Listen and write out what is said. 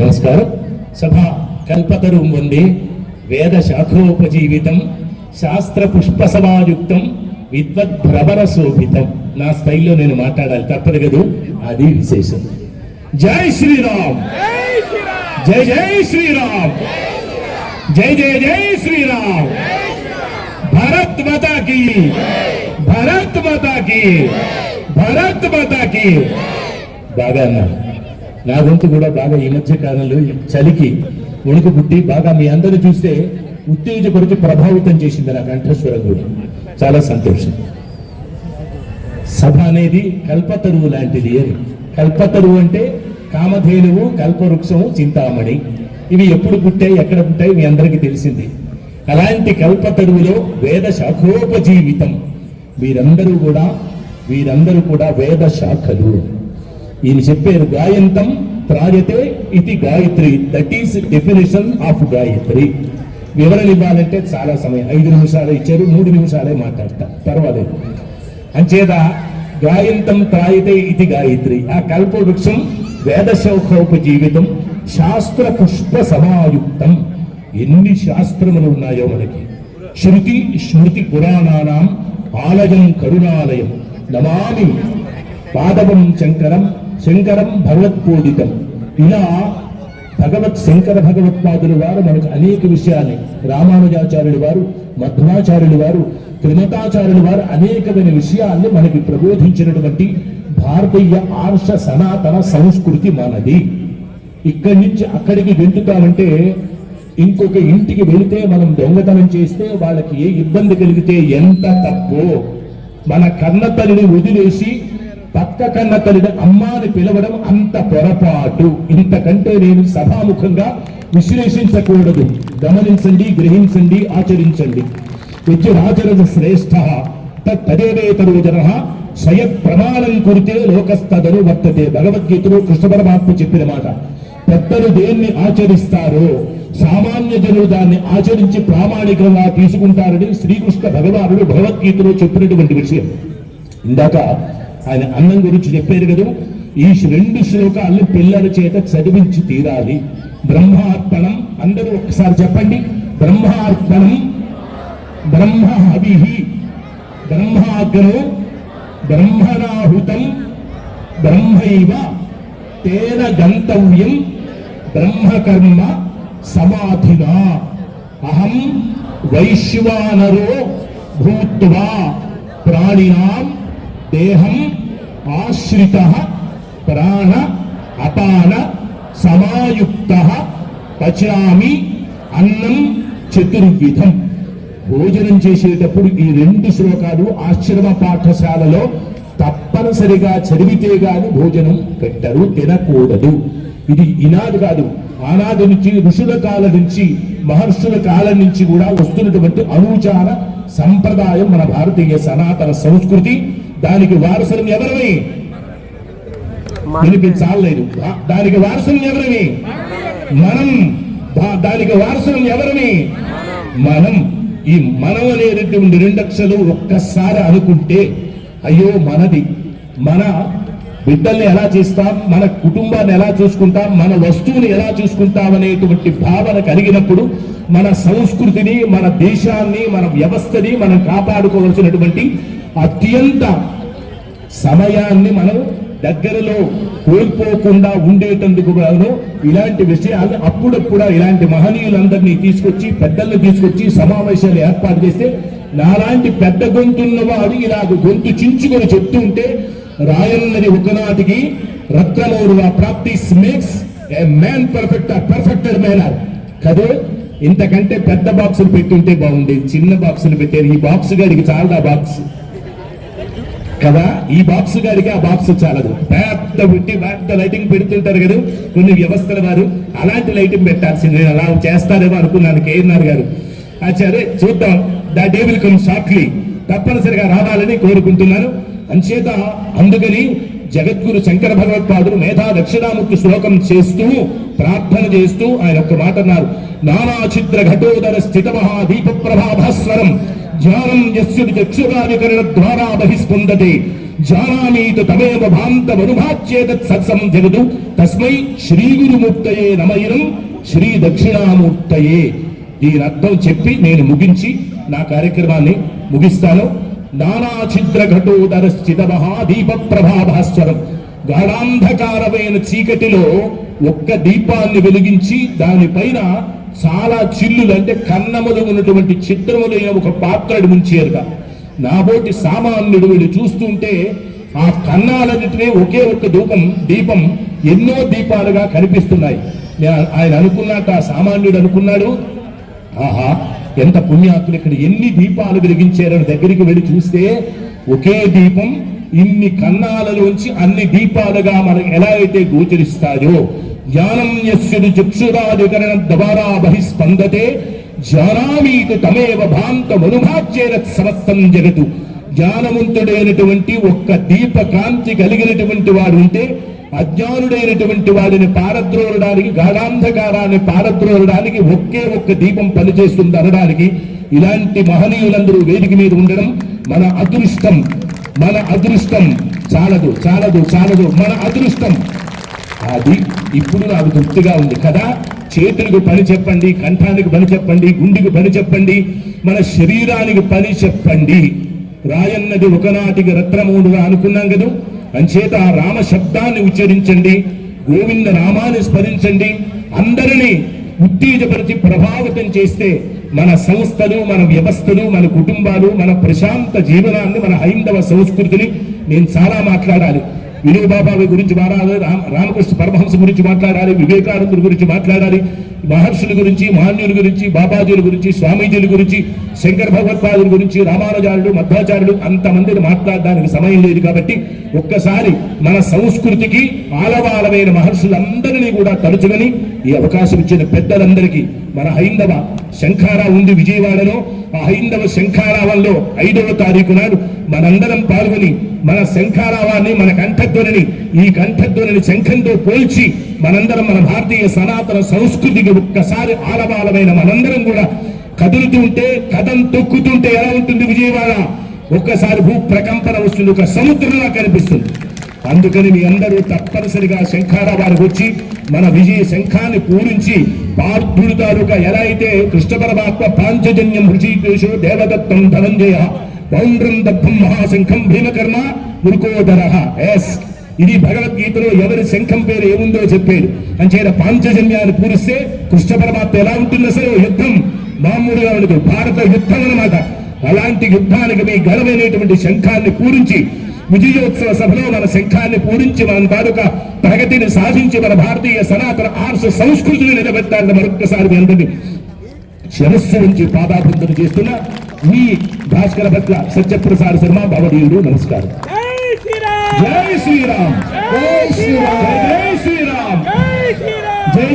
నమస్కారం. సభ కల్పతరు వంది వేద శాఖోపజీవితం శాస్త్ర పుష్ప సమాయుక్తం విద్వద్భ్రమర శోభితం నా స్థైల్లో నేను మాట్లాడాలి తప్పదు కదా? అది విశేషం. జై శ్రీరామ్. జై జై శ్రీరామ్. జై జై జై శ్రీరామ్. భరత్ మతాకి భరత్ మతాకి భరత్ మాతా కి. బాగా అన్నారు. నా గొంతు కూడా బాగా ఈ మధ్య కాలంలో చలికి ఉణుకు పుట్టి బాగా మీ అందరూ చూస్తే ఉత్తేజపరిచి ప్రభావితం చేసింది నా కంఠస్వరం కూడా. చాలా సంతోషం. సభ అనేది కల్పతరువు లాంటిది అని కల్పతరువు అంటే కామధేనువు కల్పవృక్షము చింతామణి. ఇవి ఎప్పుడు పుట్టాయి ఎక్కడ పుట్టాయి మీ అందరికీ తెలిసింది. అలాంటి కల్పతరువులో వేద శాఖోపజీవితం. వీరందరూ కూడా వీరందరూ కూడా వేద శాఖలు. ఈయన చెప్పారు గాయంతం త్రాయతే ఇది Gayatri. That is definition of Gayatri. వివరణ ఇవ్వాలంటే చాలా సమయం. ఐదు నిమిషాలు ఇచ్చారు మూడు నిమిషాలే మాట్లాడతా. పర్వాలేదు. అంచేత గాయంతం త్రాయతే ఇది గాయత్రి. ఆ కల్పవృక్షం వేదశౌఖోప జీవితం శాస్త్ర పుష్ప సమాయుక్తం. ఎన్ని శాస్త్రములు ఉన్నాయో మనకి. శృతి స్మృతి పురాణానాం ఆలయం కరుణాలయం. నమామి పాదవం శంకరం శంకరం భగవత్పూజితం ఇలా భగవత్ శంకర భగవత్పాదులు వారు మనకు అనేక విషయాన్ని రామానుజాచార్యుల వారు మధ్వాచార్యుల వారు త్రిమతాచార్యుల వారు అనేకమైన విషయాల్ని మనకి ప్రబోధించినటువంటి భారతీయ ఆర్ష సనాతన సంస్కృతి మనది. ఇక్కడి నుంచి అక్కడికి వెళ్తామంటే ఇంకొక ఇంటికి వెళితే మనం దొంగతనం చేస్తే వాళ్ళకి ఏ ఇబ్బంది కలిగితే ఎంత తప్పు. మన కన్న తల్లిని వదిలేసి పక్క కన్న తల్లిని అమ్మాని పిలవడం అంత పొరపాటు. ఇంతకంటే నేను సభాముఖంగా విశ్లేషించకూడదు. గమనించండి గ్రహించండి ఆచరించండి. విద్యురాచరణ శ్రేష్ఠ. తదేవేతరో జన. స్వయ ప్రమాణం కురితే లోకస్తదను వర్తతే. భగవద్గీతలో కృష్ణ పరమాత్మ చెప్పిన మాట. పెద్దలు దేన్ని ఆచరిస్తారో సామాన్య జనులు దాన్ని ఆచరించి ప్రామాణికంగా తీసుకుంటారని శ్రీకృష్ణ భగవానుడు భగవద్గీతలో చెప్పినటువంటి విషయం. ఇందాక ఆయన అన్నం గురించి చెప్పారు కదా. ఈ రెండు శ్లోకాలు పిల్లల చేత చదివించి తీరాలి. బ్రహ్మార్పణం అందరూ ఒకసారి చెప్పండి. బ్రహ్మార్పణం బ్రహ్మ హవిహి బ్రహ్మాగ్నో బ్రహ్మణాహుతం బ్రహ్మైవ తేన గంతవ్యం బ్రహ్మకర్మ సమాధినా. అహం వైశ్వానరో భూత్వా ప్రాణినాం దేహం ఆశ్రిత ప్రాణ అపాన సమాయుక్త పచామి అన్నం చతుర్విధం. భోజనం చేసేటప్పుడు ఈ రెండు శ్లోకాలు ఆశ్రమ పాఠశాలలో తప్పనిసరిగా చదివితే గాని భోజనం పెట్టరు తినకూడదు. ఇది ఈనాడు కాదు. ఆనాది నుంచి ఋషుల కాలం నుంచి మహర్షుల కాలం నుంచి కూడా వస్తున్నటువంటి అనుచార సంప్రదాయం మన భారతీయ సనాతన సంస్కృతి. దానికి వారసులం ఎవరని వినిపించాలేదు దానికి వారసులం ఎవరని మనం. దానికి వారసులం ఎవరని మనం. ఈ మనం అనేటటువంటి రెండక్షలు ఒక్కసారి అనుకుంటే అయ్యో మనది. మన బిడ్డల్ని ఎలా చేస్తాం? మన కుటుంబాన్ని ఎలా చూసుకుంటాం? మన వస్తువుని ఎలా చూసుకుంటాం అనేటువంటి భావన కలిగినప్పుడు మన సంస్కృతిని మన దేశాన్ని మన వ్యవస్థని మనం కాపాడుకోవాల్సినటువంటి అత్యంత సమయాన్ని మనం దగ్గరలో కోల్పోకుండా ఉండేటందుకు గాను ఇలాంటి విషయాలు అప్పుడప్పుడు ఇలాంటి మహనీయులందరినీ తీసుకొచ్చి పెద్దల్ని తీసుకొచ్చి సమావేశాలు ఏర్పాటు చేస్తే నాలాంటి పెద్ద గొంతున్న వాడు ఇలాగ గొంతు చించుకొని చెప్తూ ఉంటే రాయన్నది ఒకనాటికి రత్నమౌరు practice makes a man perfect perfected manner కదే ఇంతకంటే పెద్ద బాక్సులు పెట్టుంటే బాగుండేది. చిన్న బాక్సులు పెట్టారు. ఈ బాక్స్ గారికి చాలా బాక్స్. కదా? ఈ బాక్స్ గారికి ఆ బాక్స్ చాలదు. పెద్ద పెట్టి పెద్ద లైటింగ్ పెడుతుంటారు కదా? కొన్ని వ్యవస్థల వారు అలాంటి లైటింగ్ పెట్టాల్సింది. నేను అలా చేస్తారేమో అనుకున్నాను కేఎన్ఆర్ గారు. సరే చూద్దాం. The day will come shortly. తప్పనిసరిగా రావాలని కోరుకుంటున్నాను. అంచేత అందుకని జగద్గురు శంకర భగవత్పాదులు మేధా దక్షిణాముక్తి శ్లోకం చేస్తూ ప్రార్థన చేస్తూ ఆయన ఒక్క మాట అన్నారు. నానా చిత్ర ఘటోదర స్థిత మహాదీప ప్రభాభాస్వరం. జ్ఞానం యస్యుడి చక్షురాధికరణ ద్వారా బహిస్పందతే జానామీత తమేవ భాంతమనుభాచ్యేతత్ సత్సం జగదు. తస్మై శ్రీ గురుమూర్తయే నమయనం శ్రీ దక్షిణామూర్తయే దీని అర్థం చెప్పి నేను ముగించి నా కార్యక్రమాన్ని ముగిస్తాను. నానా ఛిద్ర ఘటోదర స్థిత మహాదీప ప్రభాభాస్వరం గాఢాంధకారమైన చీకటిలో ఒక్క దీపాన్ని వెలిగించి దానిపైన చాలా చిల్లులు అంటే కన్నములు ఉన్నటువంటి చిత్రములైన ఒక పాత్రడు ముంచేరుగా. నాబోటి సామాన్యుడు వీళ్ళు చూస్తుంటే ఆ కన్నాలన్నింటినీ ఒకే ఒక్క దూపం దీపం ఎన్నో దీపాలుగా కనిపిస్తున్నాయి. ఆయన అనుకున్నాక ఆ సామాన్యుడు అనుకున్నాడు ఆహా ఎంత పుణ్యాత్తులు ఇక్కడ ఎన్ని దీపాలు వెలిగించారని దగ్గరికి వెళ్ళి చూస్తే ఒకే దీపం ఇన్ని కన్నాలలోంచి అన్ని దీపాలుగా మనకు ఎలా అయితే గోచరిస్తాయో జ్ఞానం యస్యుడు చక్షురాధికరణ ద్వారా బహిస్పందతే జ్ఞానామీతు తమేవ భాంతమనుభాచ్యేన సమస్తం జగతు జ్ఞానవంతుడైనటువంటి ఒక్క దీప కాంతి కలిగినటువంటి వాడు ఉంటే అజ్ఞానుడైనటువంటి వాడిని పారద్రోలడానికి గాఢాంధకారాన్ని పారద్రోలడానికి ఒకే ఒక్క దీపం పనిచేస్తుంది అనడానికి ఇలాంటి మహనీయులందరూ వేదిక మీద ఉండడం మన అదృష్టం. మన అదృష్టం. చాలదు చాలదు చాలదు. మన అదృష్టం. అది ఇప్పుడు నాకు తృప్తిగా ఉంది. కదా? చేతులకు పని చెప్పండి కంఠానికి పని చెప్పండి గుండెకి పని చెప్పండి మన శరీరానికి పని చెప్పండి. రాయన్నది ఒకనాటికి రత్నమూడుగా అనుకున్నాం కదా? అంచేత ఆ రామ శబ్దాన్ని ఉచ్చరించండి గోవింద నామాన్ని స్మరించండి. అందరినీ ఉత్తేజపరిచి ప్రభావితం చేస్తే మన సంస్థలు మన వ్యవస్థలు మన కుటుంబాలు మన ప్రశాంత జీవనాన్ని మన హైందవ సంస్కృతిని నేను చాలా మాట్లాడాలి. వినోద్ బాబా గురించి మాట్లాడాలి రామ- రామకృష్ణ పరమహంస గురించి మాట్లాడాలి వివేకానందుల గురించి మాట్లాడాలి మహర్షుల గురించి మహాన్యుల గురించి బాబాజీల గురించి స్వామీజీల గురించి శంకర భగవత్పాదుల గురించి రామానుజారుడు మధ్వాచార్యుడు అంతమందిని మాట్లాడడానికి సమయం లేదు కాబట్టి ఒక్కసారి మన సంస్కృతికి ఆలవాలమైన మహర్షులందరినీ కూడా తలుచుకొని ఈ అవకాశం ఇచ్చిన పెద్దలందరికీ మన హైందవ శంఖారా ఉంది విజయవాడలో. ఆ హైందవ శంఖారావంలో ఐదవ తారీఖు నాడు మనందరం పాల్గొని మన శంఖారావాన్ని మన కంఠధ్వనిని ఈ కంఠధ్వనిని శంఖంతో పోల్చి మనందరం మన భారతీయ సనాతన సంస్కృతికి ఒక్కసారి ఆలవాలమైన మనందరం కూడా కదులుతూ ఉంటే కథం తొక్కుతుంటే ఎలా ఉంటుంది విజయవాడ? ఒక్కసారి భూ ప్రకంపన వస్తుంది ఒక సముద్రంలా కనిపిస్తుంది. అందుకని మీ అందరూ తప్పనిసరిగా శంఖారావానికి వచ్చి మన విజయ శంఖాన్ని పూరించి పార్థుడు తాలూకా ఎలా అయితే కృష్ణ పరమాత్మ పాంచజన్యం హృషికేశో దేవదత్తం ధనంజయ పౌండ్రం దబ్బం మహాశంఖం భీమకర్మ మురుకోదర. ఎస్ ఇది భగవద్గీతలో ఎవరి శంఖం పేరు ఏముందో చెప్పాడు అంచేత పాంచజన్యాన్ని పూరిస్తే కృష్ణ పరమాత్మ ఎలా ఉంటుంది అసలు? యుద్ధం. మామూలుగా ఉండదు. భారత యుద్ధం అనమాట అలాంటి యుద్ధానికి మీ ఘనమైనటువంటి శంఖాన్ని పూరించి విజయోత్సవ సభలో మన శంఖాన్ని పూరించి మన తాలూకా ప్రగతిని సాధించి మన భారతీయ సనాతన ఆర్ష సంస్కృతిని నిలబెట్టాలని మరొక్కసారి మీ అందరినీ శిరస్సు నుంచి పాదాభిందన చేస్తున్న మీ భాస్కర భట్ల సత్యప్రసాద్ శర్మ భవదీయుడు నమస్కారం. జై శ్రీరామ్! జై శ్రీరామ్! జై శ్రీరామ్! జై శ్రీరామ్! జై